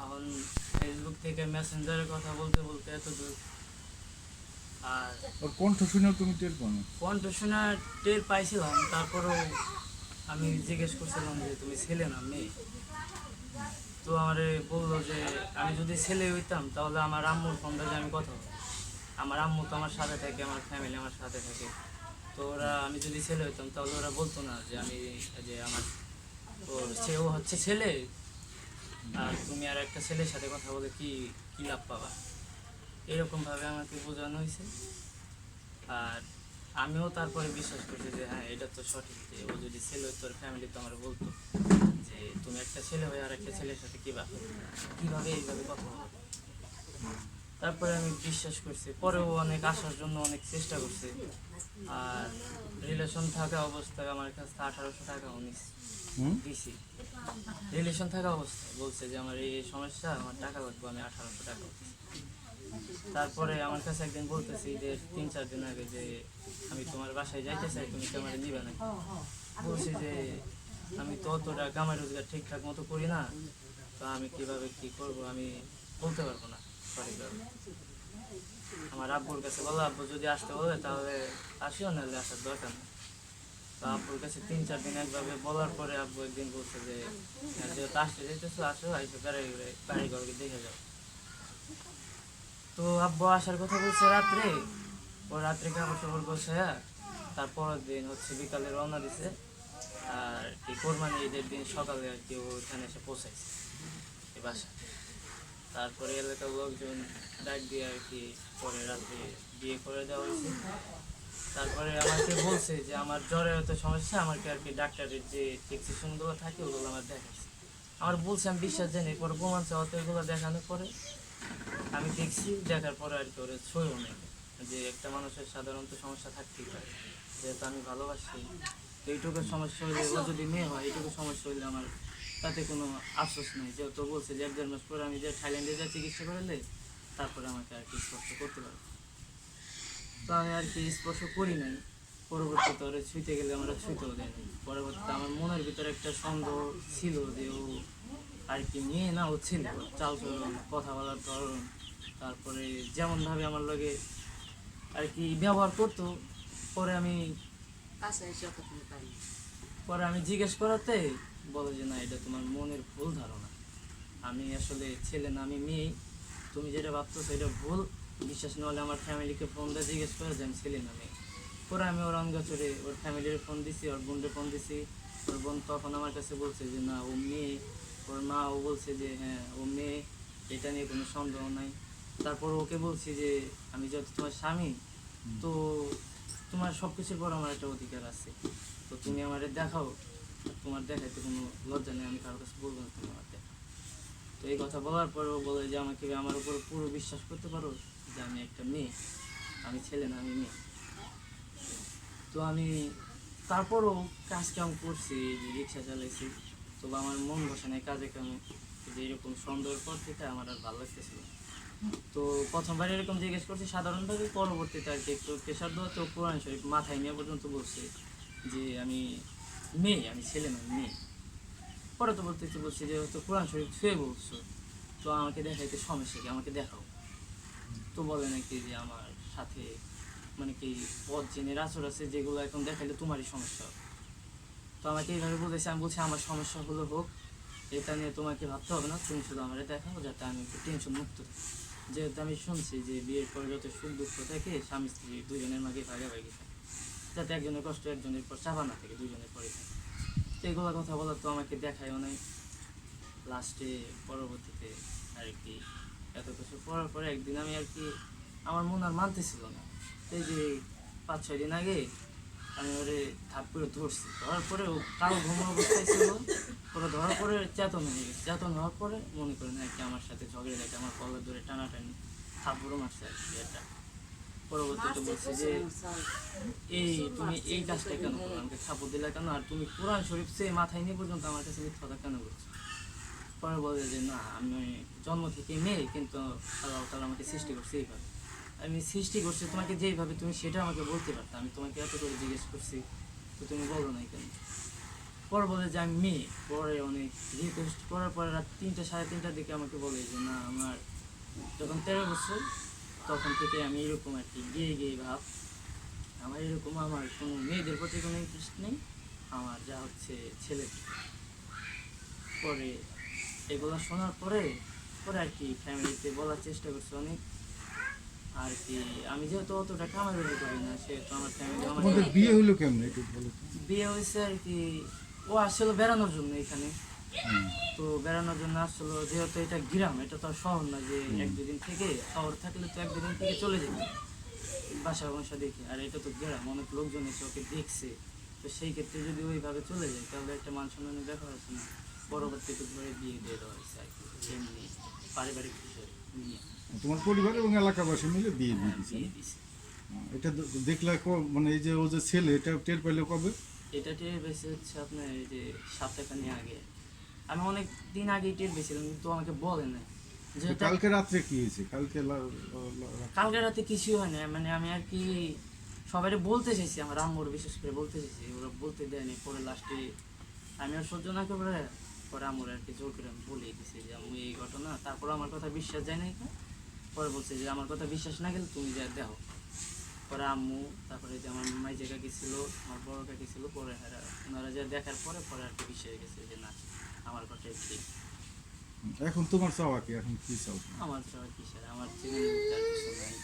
এখন ফেসবুক থেকে মেসেঞ্জারে কথা বলতে বলতে এত দূর। আর ওর কণ্ঠ শুনেও তুমি টের পাও কণ্ঠ শোনা টের পাইছিলাম তারপরেও আমি জিজ্ঞেস করছিলাম যে তুমি ছেলে না মেয়ে? তো আমারে বলল যে আমি যদি ছেলে হইতাম তাহলে আমার আম্মুর ফোনটা যে আমি কথা আমার আম্মু তো আমার সাথে থাকে আমার ফ্যামিলি আমার সাথে থাকে। তো ওরা আমি যদি ছেলে হইতাম তাহলে ওরা বলতো না যে আমি যে আমার ও সে ও হচ্ছে ছেলে। আর তুমি আর একটা ছেলের সাথে কথা বলে কি কি লাভ পাবা? এরকমভাবে আমাকে বোঝানো হয়েছে। আর আমিও তারপরে বিশ্বাস করছি যে হ্যাঁ এটা তো সঠিক যে ও যদি ছেলে তোর ফ্যামিলি তো আমার বলতো যে, তুমি একটা ছেলে হয়ে আর একটা ছেলের সাথে কীভাবে কীভাবে এইভাবে কথা বলো তারপরে আমি বিশ্বাস করছি। পরেও অনেক আসার জন্য অনেক চেষ্টা করছি। আর রিলেশন থাকা অবস্থায় আমার কাছে আঠারোশো টাকা উনিশ দিছি। রিলেশন থাকা অবস্থায় বলছে যে আমার এই সমস্যা আমার টাকা লাগবে আমি আঠারোশো টাকা তারপরে আমার কাছে একদিন বলতেছি যে তিন চার দিন আগে যে আমি তোমার বাসায় যাইতে চাই তুমি কি আমার নিবে না বলছি যে আমি তো অতটা কামাই রোজগার ঠিকঠাক মতো করি না তো আমি কীভাবে কি করব আমি বলতে পারব না। আমার আব্বুর কাছে বলো আব্বু যদি আসতে বলে তাহলে আসিও নাহলে আসার দরকার নেই। তো আব্বুর কাছে তিন চার দিন একভাবে বলার পরে আব্বু একদিন বলছে যে "হ্যাঁ, যেহেতু আসতে যেতেছো আসো আইসো গাড়ি গাড়ি ঘরকে দেখে যাও। তো আব্বু আসার কথা বলছে রাত্রে। ও রাত্রে কাপড় টাপড় গোছায়া তারপরের দিন হচ্ছে বিকালে রওনা দিছে। আর এই কোরবানি ঈদের দিন সকালে আর কি ও ওখানে এসে পৌঁছাইছে এই বাসা তারপরে এলাকার লোকজন ডাক দিয়ে আর কি পরে রাতে বিয়ে করে দেওয়া হয়েছে। তারপরে আমাকে বলছে যে, আমার জ্বরের এত সমস্যা, আমাকে আর কি ডাক্তারের যে প্রেসক্রিপশনগুলো থাকে, ওগুলো আমার দেখাচ্ছে। আমার বলছে, আমি বিশ্বাস জানি পরে প্রমাণ চাওয়াতে এগুলো দেখানোর পরে আমি দেখছি, দেখার পরে আর কি ওরা ছয়ও নেই যে একটা মানুষের সাধারণত সমস্যা থাকতেই পারে। যেহেতু আমি ভালোবাসি, তো এইটুকু সমস্যা হইলে ও যদি মেয়ে হয়, এইটুকু সমস্যা হইলে আমার তাতে কোনো আফসোস নেই। যেহেতু বলছে যে এক দেড় মাস পরে আমি যে থাইল্যান্ডে যা চিকিৎসা করলে তারপরে আমাকে আর কি স্পর্শ করতে পারব। তো আমি আর কি স্পর্শ করি নাই। পরবর্তীতে ওরা ছুঁতে গেলে আমরা ছুঁতেও দেয়নি পরবর্তীতে আমার মনের ভিতরে একটা সন্দেহ ছিল যে ও আর কি মেয়ে না ও ছিল। চাল চলন কথা বলার ধরন তারপরে যেমনভাবে আমার লগে আর কি ব্যবহার করতো পরে আমি পরে আমি জিজ্ঞেস করাতে বলে যে না এটা তোমার মনের ভুল ধারণা। আমি আসলে ছেলে না আমি মেয়ে। তুমি যেটা ভাবতো সেটা ভুল। বিশ্বাস না হলে আমার ফ্যামিলিকে ফোন দিয়ে জিজ্ঞেস করে যে আমি ছেলে না মেয়ে? পরে আমি ওর অঙ্গ চড়ে ওর ফ্যামিলির ফোন দিছি ওর বোনের ফোন দিছি। ওর বোন তখন আমার কাছে বলছে যে না ও মেয়ে। ওর মা ও বলছে যে হ্যাঁ ও মেয়ে। এটা নিয়ে কোনো সন্দেহ নাই। তারপর ওকে বলছি যে আমি যেহেতু তোমার স্বামী তো তোমার সব কিছুর পর আমার একটা অধিকার আছে। তো তুমি আমার দেখাও। তোমার দেখাইতে কোনো লজ্জা নেই, আমি কারোর কাছে বলব না তুমি আমার দেখা তো এই কথা বলার পরেও বলে যে, আমাকে আমার উপর পুরো বিশ্বাস করতে পারো যে আমি একটা মেয়ে? আমি ছেলে না, আমি মেয়ে। তো আমি তারপরও কাজ কাম করছি যে রিক্সা চালাইছি। তবে আমার মন বসে নাই কাজে কামে, যে এরকম সন্দেহের পর থেকে আমার আর ভালো লাগতেছিল তো প্রথমবার এরকম জিজ্ঞেস করছি, সাধারণভাবে পরবর্তীতে আর কি একটু প্রেশার দেওয়া তো কোরআন শরীফ মাথায় নিয়ে পর্যন্ত বলছে যে, আমি মেয়ে আমি ছেলে না মেয়ে। পরে তো বলতে বলছি যে তো কোরআন শরীফ ছুঁয়ে বলছো। তো আমাকে দেখাইতে সমস্যা কি আমাকে দেখাও? তো বলে নাকি যে, আমার সাথে মানে কি পথ জেনের আচর আছে, যেগুলো এখন দেখাইলে তোমারই সমস্যা। তো আমাকে এইভাবে বলেছে আমি বলছি, আমার সমস্যা হলো হোক, এটা নিয়ে তোমাকে ভাবতে হবে না। তুমি শুধু আমার দেখাও, যাতে আমি একটু টেনশন মুক্ত যেহেতু আমি শুনছি যে, বিয়ের পরে যত সুখ দুঃখ থাকে স্বামী স্ত্রী দুজনের মাঝে ভাগাভাগি থাকে। যাতে একজনের কষ্ট একজনের পর, চাপা না থাকে দুজনের পরে। তো এগুলো কথা বলার তো আমাকে দেখায়ও অনেক লাস্টে পরবর্তীতে আর কি, এত কিছু পড়ার পরে একদিন আমি আর কি, আমার মন আর মানতেছিল না। এই যে পাঁচ, ছয় দিন আগে আমি ওরে থাপ করে ধরছি। ধরার পরে ও কালো ঘুমো অবস্থায় ছিল। ওরা ধরার পরে চেতন হয়ে গেছে। চেতন হওয়ার পরে মনে করেন আর কি আমার সাথে ঝগড়ে দেখে আমার কলের ধরে টানাটানি, থাপ্পড়ও মারছে আর কি এটা পরবর্তীতে বলছে যে, এই তুমি এই কাজটা কেন আমাকে থাপ্পড় দিলে কেন? আর তুমি কোরআন শরীফ সে মাথায় নিয়ে পর্যন্ত আমার কাছে মিথ্যা কেন বলছো? পরে বলে যে, না, আমি জন্ম থেকে মেয়ে, কিন্তু আল্লাহ তালা আমাকে সৃষ্টি করছে এইভাবে। আমি সৃষ্টি করছি তোমাকে যেইভাবে তুমি সেটা আমাকে বলতে পারতো। আমি তোমাকে এত করে জিজ্ঞেস করছি, তো তুমি বলো নাই কেন? পরে বলে যে, আমি মেয়ে। পরে অনেক রিকোয়েস্ট করার পরে রাত তিনটে, সাড়ে তিনটার দিকে আমাকে বলে যে, না, আমার যখন তেরো বছর তখন থেকে আমি এরকম আর কি গিয়ে গিয়ে ভাব আমার এরকম আমার কোনো মেয়েদের প্রতি কোনো ইন্টারেস্ট নেই। আমার যা হচ্ছে ছেলে পরে এগুলো শোনার পরে পরে আর কি ফ্যামিলিতে বলার চেষ্টা করছে অনেক। আর কি আমি যেহেতু অতটা কামাই করি না সেহেতু আমার ফ্যামিলি আমার বিয়ে হইল কেমনে বিয়ে হয়েছে আর কি ও আসছিল বেড়ানোর জন্য এখানে। তো বেড়ানোর জন্য আসছিল যেহেতু এটা গ্রাম এটা তো শহর না যে এক দুদিন থেকে শহর থাকলে তো এক দুদিন থেকে চলে যেত। বাসা বাসা দেখে আর এটা তো গ্রাম অনেক লোকজন এসে ওকে দেখছে। তো সেই ক্ষেত্রে যদি ওইভাবে চলে যায় তাহলে একটা মান সম্মানের ব্যাপার আছে না। পরবর্তীতে ধরে বিয়ে দিয়ে দেওয়া হয়েছে আর কি এমনি পারিবারিক বিষয় নিয়ে। তোমার পরিবার এবং এলাকাবাসী মিলে বিয়ে দিয়ে বিয়ে দিছে এটা দেখলে মানে এই যে ও যে ছেলে এটা টের পাইলে কবে? এটা টের বেশি হচ্ছে আপনার এই যে সপ্তাহখানি আগে। আমি অনেক দিন আগে টের পেয়েছিলাম কিন্তু আমাকে বলে না কালকে রাত্রে কি হয়েছে? কালকে কালকে রাতে কিছুই হয় না মানে আমি আর কি সবাই বলতে চাইছি আমার আম্মুর বিশেষ করে বলতে চাইছি ওরা বলতে দেয়নি পরে লাস্টে আমি আর সহ্য না করে পরে আম্মুর আর কি জোর করে আমি বলেই দিছি যে আমি এই ঘটনা তারপর আমার কথা বিশ্বাস যায় না পরে বলছে যে আমার কথা বিশ্বাস না গেলে তুমি যা দেখো। পরে আম্মু তারপরে যে আমার মাই যে কাকি ছিল আমার বড় কাকি ছিল পরে ওনারা যা দেখার পরে পরে আর কি বিশ্বাস গেছে যে না। আমার কথাই ঠিক এখন তোমার চাওয়া কি? এখন কি চাও? আমার চাওয়া কি স্যার? আমার জীবনে কিছু নাই